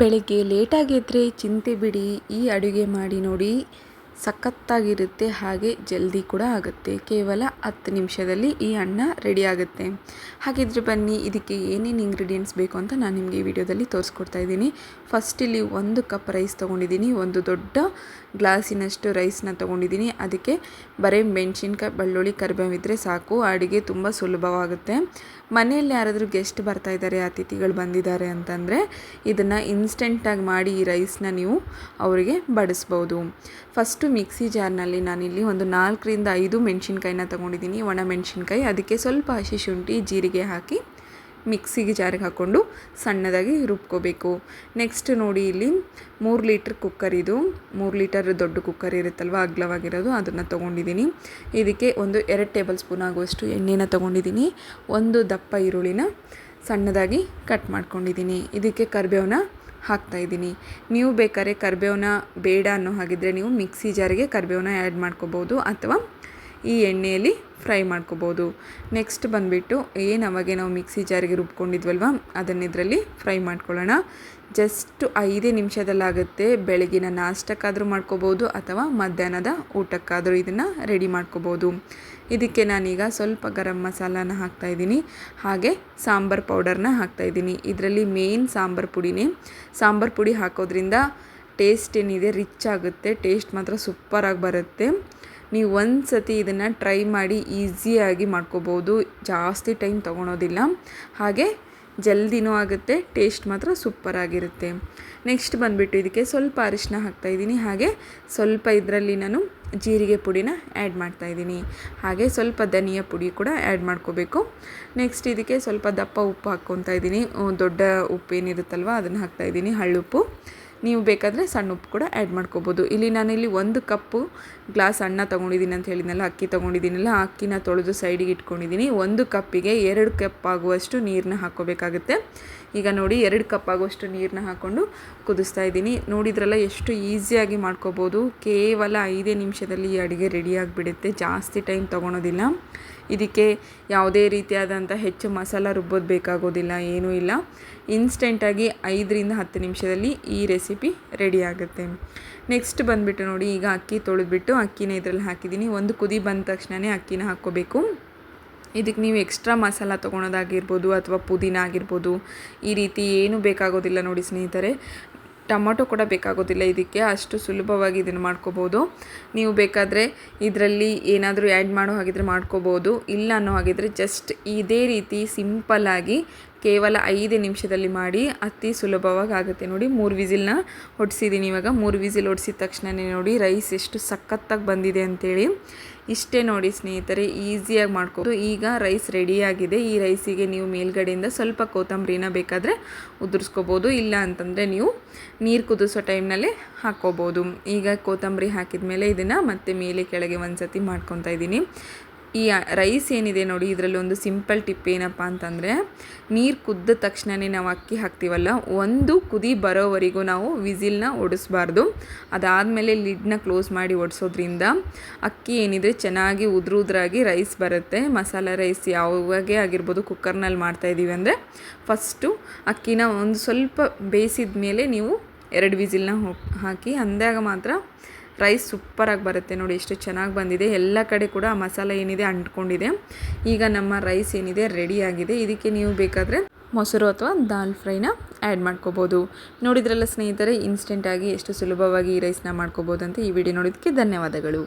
ಬೆಳಗ್ಗೆ ಲೇಟಾಗಿದ್ದರೆ ಚಿಂತೆ ಬಿಡಿ ಈ ಅಡುಗೆ ಮಾಡಿ ನೋಡಿ. ಸಖತ್ತಾಗಿರುತ್ತೆ, ಹಾಗೆ ಜಲ್ದಿ ಕೂಡ ಆಗುತ್ತೆ. ಕೇವಲ ಹತ್ತು ನಿಮಿಷದಲ್ಲಿ ಈ ಅನ್ನ ರೆಡಿ ಆಗುತ್ತೆ. ಹಾಗಿದ್ರೆ ಬನ್ನಿ, ಇದಕ್ಕೆ ಏನೇನು ಇಂಗ್ರೀಡಿಯೆಂಟ್ಸ್ ಬೇಕು ಅಂತ ನಾನು ನಿಮಗೆ ಈ ವಿಡಿಯೋದಲ್ಲಿ ತೋರಿಸ್ಕೊಡ್ತಾ ಇದ್ದೀನಿ. ಫಸ್ಟ್ ಇಲ್ಲಿ ಒಂದು ಕಪ್ ರೈಸ್ ತೊಗೊಂಡಿದ್ದೀನಿ, ಒಂದು ದೊಡ್ಡ ಗ್ಲಾಸಿನಷ್ಟು ರೈಸ್ನ ತೊಗೊಂಡಿದ್ದೀನಿ. ಅದಕ್ಕೆ ಬರೀ ಮೆಣಸಿನ್ಕಾಯಿ, ಬೆಳ್ಳುಳ್ಳಿ ಕರಿಬೇವಿದ್ರೆ ಸಾಕು, ಅಡುಗೆ ತುಂಬ ಸುಲಭವಾಗುತ್ತೆ. ಮನೆಯಲ್ಲಿ ಯಾರಾದರೂ ಗೆಸ್ಟ್ ಬರ್ತಾ ಇದ್ದಾರೆ, ಅತಿಥಿಗಳು ಬಂದಿದ್ದಾರೆ ಅಂತಂದರೆ, ಇದನ್ನು ಇನ್ಸ್ಟೆಂಟಾಗಿ ಮಾಡಿ ಈ ರೈಸ್ನ ನೀವು ಅವರಿಗೆ ಬಡಿಸ್ಬೋದು. ಫಸ್ಟು ಮಿಕ್ಸಿ ಜಾರ್ನಲ್ಲಿ ನಾನಿಲ್ಲಿ ಒಂದು ನಾಲ್ಕರಿಂದ ಐದು ಮೆಣಸಿನ್ಕಾಯಿನ ತೊಗೊಂಡಿದ್ದೀನಿ, ಒಣ ಮೆಣಸಿನ್ಕಾಯಿ. ಅದಕ್ಕೆ ಸ್ವಲ್ಪ ಹಸಿ ಶುಂಠಿ, ಜೀರಿಗೆ ಹಾಕಿ ಮಿಕ್ಸಿಗೆ ಜಾರಿಗೆ ಹಾಕ್ಕೊಂಡು ಸಣ್ಣದಾಗಿ ರುಬ್ಕೋಬೇಕು. ನೆಕ್ಸ್ಟ್ ನೋಡಿ ಇಲ್ಲಿ ಮೂರು ಲೀಟ್ರ್ ಕುಕ್ಕರ್ ಇದು. ಮೂರು ಲೀಟರ್ ದೊಡ್ಡ ಕುಕ್ಕರ್ ಇರುತ್ತಲ್ವ, ಅಗ್ಲವಾಗಿರೋದು, ಅದನ್ನು ತೊಗೊಂಡಿದ್ದೀನಿ. ಇದಕ್ಕೆ ಒಂದು ಎರಡು ಟೇಬಲ್ ಸ್ಪೂನ್ ಆಗುವಷ್ಟು ಎಣ್ಣೆನ ತೊಗೊಂಡಿದ್ದೀನಿ. ಒಂದು ದಪ್ಪ ಈರುಳ್ಳಿನ ಸಣ್ಣದಾಗಿ ಕಟ್ ಮಾಡ್ಕೊಂಡಿದ್ದೀನಿ. ಇದಕ್ಕೆ ಕರಿಬೇವನ್ನ ಹಾಕ್ತಾಯಿದ್ದೀನಿ ನೀವು ಬೇಕಾದ್ರೆ ಕರಿಬೇವನ್ನ ಬೇಡ ಅನ್ನೋ ಹಾಗಿದ್ರೆ ನೀವು ಮಿಕ್ಸಿ ಜಾರಿಗೆ ಕರಿಬೇವನ್ನ ಆ್ಯಡ್ ಮಾಡ್ಕೋಬೋದು ಅಥವಾ ಈ ಎಣ್ಣೆಯಲ್ಲಿ ಫ್ರೈ ಮಾಡ್ಕೋಬೋದು. ನೆಕ್ಸ್ಟ್ ಬಂದುಬಿಟ್ಟು ಏನು ಅವಾಗೆ ನಾವು ಮಿಕ್ಸಿ ಜಾರಿಗೆ ರುಬ್ಕೊಂಡಿದ್ವಲ್ವ? ಅದನ್ನು ಇದರಲ್ಲಿ ಫ್ರೈ ಮಾಡ್ಕೊಳ್ಳೋಣ. ಜಸ್ಟ್ ಐದೇ ನಿಮಿಷದಲ್ಲಾಗುತ್ತೆ. ಬೆಳಗಿನ ನಾಷ್ಟಕ್ಕಾದರೂ ಮಾಡ್ಕೋಬೋದು ಅಥವಾ ಮಧ್ಯಾಹ್ನದ ಊಟಕ್ಕಾದರೂ ಇದನ್ನು ರೆಡಿ ಮಾಡ್ಕೋಬೋದು. ಇದಕ್ಕೆ ನಾನೀಗ ಸ್ವಲ್ಪ ಗರಂ ಮಸಾಲಾನ ಹಾಕ್ತಾಯಿದ್ದೀನಿ ಹಾಗೆ ಸಾಂಬಾರು ಪೌಡರ್ನ ಹಾಕ್ತಾಯಿದ್ದೀನಿ ಇದರಲ್ಲಿ ಮೇನ್ ಸಾಂಬಾರು ಪುಡಿನೇ. ಸಾಂಬಾರು ಪುಡಿ ಹಾಕೋದ್ರಿಂದ ಟೇಸ್ಟ್ ಏನಿದೆ ರಿಚ್ ಆಗುತ್ತೆ. ಟೇಸ್ಟ್ ಮಾತ್ರ ಸೂಪರಾಗಿ ಬರುತ್ತೆ. ನೀವು ಒಂದು ಸತಿ ಇದನ್ನು ಟ್ರೈ ಮಾಡಿ ಈಸಿಯಾಗಿ ಮಾಡ್ಕೋಬೋದು. ಜಾಸ್ತಿ ಟೈಮ್ ತೊಗೊಳೋದಿಲ್ಲ. ಹಾಗೆ ಜಲ್ದಿನೂ ಆಗುತ್ತೆ. ಟೇಸ್ಟ್ ಮಾತ್ರ ಸೂಪರಾಗಿರುತ್ತೆ. ನೆಕ್ಸ್ಟ್ ಬಂದುಬಿಟ್ಟು ಇದಕ್ಕೆ ಸ್ವಲ್ಪ ಅರಿಶಿನ ಹಾಕ್ತಾಯಿದ್ದೀನಿ ಹಾಗೆ ಸ್ವಲ್ಪ ಇದರಲ್ಲಿ ನಾನು ಜೀರಿಗೆ ಪುಡಿನ ಆ್ಯಡ್ ಮಾಡ್ತಾಯಿದ್ದೀನಿ ಹಾಗೆ ಸ್ವಲ್ಪ ಧನಿಯ ಪುಡಿ ಕೂಡ ಆ್ಯಡ್ ಮಾಡ್ಕೋಬೇಕು. ನೆಕ್ಸ್ಟ್ ಇದಕ್ಕೆ ಸ್ವಲ್ಪ ದಪ್ಪ ಉಪ್ಪು ಹಾಕ್ಕೊತಾ ಇದ್ದೀನಿ. ದೊಡ್ಡ ಉಪ್ಪು ಏನಿರುತ್ತಲ್ವ ಅದನ್ನು ಹಾಕ್ತಾಯಿದ್ದೀನಿ ಹಳ್ಳುಪ್ಪು ನೀವು ಬೇಕಾದರೆ ಸಣ್ಣ ಉಪ್ಪು ಕೂಡ ಆ್ಯಡ್ ಮಾಡ್ಕೋಬೋದು. ಇಲ್ಲಿ ನಾನಿಲ್ಲಿ ಒಂದು ಕಪ್ಪು ಗ್ಲಾಸ್ ಅನ್ನ ತೊಗೊಂಡಿದ್ದೀನಿ ಅಂತ ಹೇಳಿದ್ನಲ್ಲ, ಅಕ್ಕಿ ತೊಗೊಂಡಿದ್ದೀನಲ್ಲ ಅಕ್ಕಿನ ತೊಳೆದು ಸೈಡಿಗೆ ಇಟ್ಕೊಂಡಿದ್ದೀನಿ. ಒಂದು ಕಪ್ಪಿಗೆ ಎರಡು ಕಪ್ ಆಗುವಷ್ಟು ನೀರನ್ನ ಹಾಕೋಬೇಕಾಗುತ್ತೆ ಈಗ ನೋಡಿ, ಎರಡು ಕಪ್ ಆಗುವಷ್ಟು ನೀರನ್ನ ಹಾಕ್ಕೊಂಡು ಕುದಿಸ್ತಾ ಇದ್ದೀನಿ. ನೋಡಿದ್ರಲ್ಲ ಎಷ್ಟು ಈಸಿಯಾಗಿ ಮಾಡ್ಕೋಬೋದು. ಕೇವಲ ಐದೇ ನಿಮಿಷದಲ್ಲಿ ಈ ಅಡುಗೆ ರೆಡಿಯಾಗಿಬಿಡುತ್ತೆ ಜಾಸ್ತಿ ಟೈಮ್ ತೊಗೊಳೋದಿಲ್ಲ. ಇದಕ್ಕೆ ಯಾವುದೇ ರೀತಿಯಾದಂಥ ಹೆಚ್ಚು ಮಸಾಲ ರುಬ್ಬೋದು ಬೇಕಾಗೋದಿಲ್ಲ, ಏನೂ ಇಲ್ಲ. ಇನ್ಸ್ಟೆಂಟಾಗಿ ಐದರಿಂದ ಹತ್ತು ನಿಮಿಷದಲ್ಲಿ ಈ ರೆಸಿಪಿ ರೆಡಿ ಆಗುತ್ತೆ. ನೆಕ್ಸ್ಟ್ ಬಂದುಬಿಟ್ಟು ನೋಡಿ, ಈಗ ಅಕ್ಕಿ ತೊಳೆದ್ಬಿಟ್ಟು ಅಕ್ಕಿನ ಇದರಲ್ಲಿ ಹಾಕಿದ್ದೀನಿ. ಒಂದು ಕುದಿ ಬಂದ ತಕ್ಷಣವೇ ಅಕ್ಕಿನ ಹಾಕ್ಕೋಬೇಕು. ಇದಕ್ಕೆ ನೀವು ಎಕ್ಸ್ಟ್ರಾ ಮಸಾಲ ತೊಗೊಳೋದಾಗಿರ್ಬೋದು ಅಥವಾ ಪುದೀನ ಆಗಿರ್ಬೋದು, ಈ ರೀತಿ ಏನೂ ಬೇಕಾಗೋದಿಲ್ಲ ನೋಡಿ ಸ್ನೇಹಿತರೆ. ಟೊಮೊಟೊ ಕೂಡ ಬೇಕಾಗೋದಿಲ್ಲ ಇದಕ್ಕೆ. ಅಷ್ಟು ಸುಲಭವಾಗಿ ಇದನ್ನು ಮಾಡ್ಕೋಬೋದು. ನೀವು ಬೇಕಾದರೆ ಇದರಲ್ಲಿ ಏನಾದರೂ ಆ್ಯಡ್ ಮಾಡೋ ಹಾಗಿದ್ರೆ ಮಾಡ್ಕೋಬೋದು. ಇಲ್ಲ ಅನ್ನೋ ಹಾಗಿದ್ರೆ ಜಸ್ಟ್ ಇದೇ ರೀತಿ ಸಿಂಪಲ್ಲಾಗಿ ಕೇವಲ ಐದು ನಿಮಿಷದಲ್ಲಿ ಮಾಡಿ ಅತಿ ಸುಲಭವಾಗಿ ಆಗುತ್ತೆ ನೋಡಿ, ಮೂರು ವಿಸಿಲ್ನ ಹೊಡ್ಸಿದ್ದೀನಿ ಇವಾಗ. ಮೂರು ವಿಸಿಲ್ ಹೊಡ್ಸಿದ ತಕ್ಷಣವೇ ನೋಡಿ, ರೈಸ್ ಎಷ್ಟು ಸಖತ್ತಾಗಿ ಬಂದಿದೆ ಅಂತೇಳಿ ಇಷ್ಟೇ ನೋಡಿ ಸ್ನೇಹಿತರೆ, ಈಸಿಯಾಗಿ ಮಾಡ್ಕೊಬೋದು. ಈಗ ರೈಸ್ ರೆಡಿಯಾಗಿದೆ. ಈ ರೈಸಿಗೆ ನೀವು ಮೇಲ್ಗಡೆಯಿಂದ ಸ್ವಲ್ಪ ಕೊತ್ತಂಬರಿನ ಬೇಕಾದರೆ ಉದುರಿಸ್ಕೋಬೋದು. ಇಲ್ಲ ಅಂತಂದರೆ ನೀವು ನೀರು ಕುದಿಸೋ ಟೈಮ್ನಲ್ಲೇ ಹಾಕ್ಕೋಬೋದು. ಈಗ ಕೊತ್ತಂಬರಿ ಹಾಕಿದ ಮೇಲೆ ಇದನ್ನು ಮತ್ತೆ ಮೇಲೆ ಕೆಳಗೆ ಒಂದು ಸತಿ ಮಾಡ್ಕೊತಾ ಇದ್ದೀನಿ. ಈ ರೈಸ್ ಏನಿದೆ ನೋಡಿ, ಇದರಲ್ಲಿ ಒಂದು ಸಿಂಪಲ್ ಟಿಪ್ ಏನಪ್ಪ ಅಂತಂದರೆ, ನೀರು ಕುದ್ದ ತಕ್ಷಣವೇ ನಾವು ಅಕ್ಕಿ ಹಾಕ್ತೀವಲ್ಲ, ಒಂದು ಕುದಿ ಬರೋವರೆಗೂ ನಾವು ವಿಸಿಲ್ನ ಒಡಿಸ್ಬಾರ್ದು. ಅದಾದಮೇಲೆ ಲಿಡ್ನ ಕ್ಲೋಸ್ ಮಾಡಿ ಒಡಿಸೋದ್ರಿಂದ ಅಕ್ಕಿ ಏನಿದೆ ಚೆನ್ನಾಗಿ ಉದ್ರುದ್ರಾಗಿ ರೈಸ್ ಬರುತ್ತೆ. ಮಸಾಲೆ ರೈಸ್ ಯಾವಾಗೇ ಆಗಿರ್ಬೋದು ಕುಕ್ಕರ್ನಲ್ಲಿ ಮಾಡ್ತಾಯಿದ್ದೀವಿ ಅಂದರೆ ಫಸ್ಟು ಅಕ್ಕಿನ ಒಂದು ಸ್ವಲ್ಪ ಬೇಯಿಸಿದ ಮೇಲೆ ನೀವು ಎರಡು ವಿಸಿಲ್ನ ಹಾಕಿ, ಅಂದಾಗ ಮಾತ್ರ ರೈಸ್ ಸೂಪರಾಗಿ ಬರುತ್ತೆ ನೋಡಿ, ಎಷ್ಟು ಚೆನ್ನಾಗಿ ಬಂದಿದೆ. ಎಲ್ಲ ಕಡೆ ಕೂಡ ಆ ಮಸಾಲೆ ಏನಿದೆ ಅಂಟ್ಕೊಂಡಿದೆ. ಈಗ ನಮ್ಮ ರೈಸ್ ಏನಿದೆ ರೆಡಿಯಾಗಿದೆ ಇದಕ್ಕೆ ನೀವು ಬೇಕಾದರೆ ಮೊಸರು ಅಥವಾ ದಾಲ್ ಫ್ರೈನ ಆ್ಯಡ್ ಮಾಡ್ಕೋಬೋದು. ನೋಡಿದ್ರಲ್ಲ ಸ್ನೇಹಿತರೆ ಇನ್ಸ್ಟೆಂಟಾಗಿ ಎಷ್ಟು ಸುಲಭವಾಗಿ ಈ ರೈಸ್ನ ಮಾಡ್ಕೋಬೋದು ಅಂತ ಈ ವಿಡಿಯೋ ನೋಡೋದಕ್ಕೆ ಧನ್ಯವಾದಗಳು.